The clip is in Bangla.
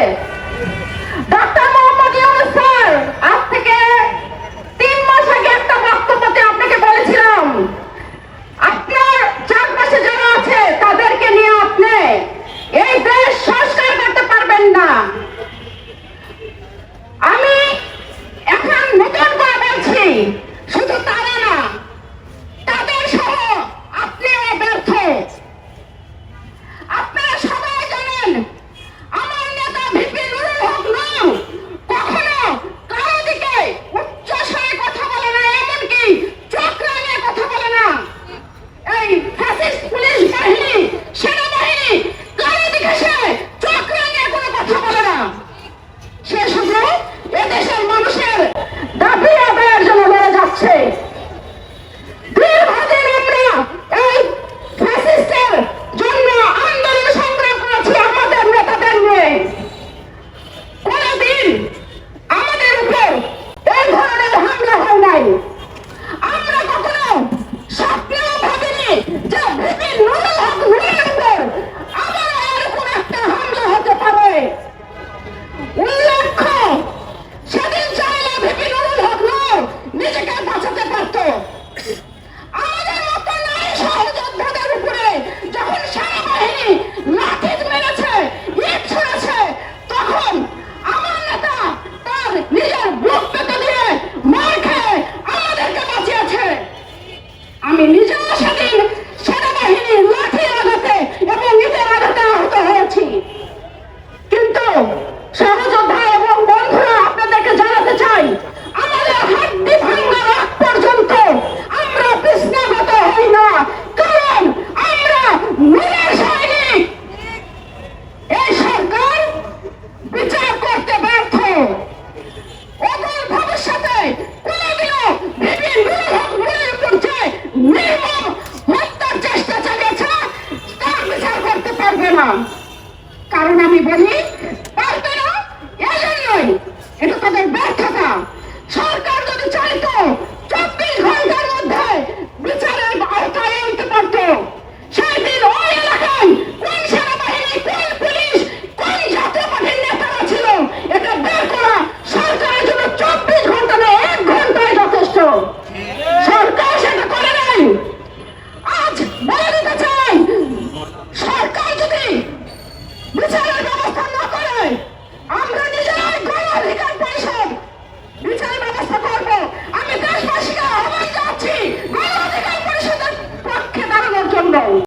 আছে chase. আমি নিজেও সেদিন পারবে না। কারণ আমি বলি এটা তাদের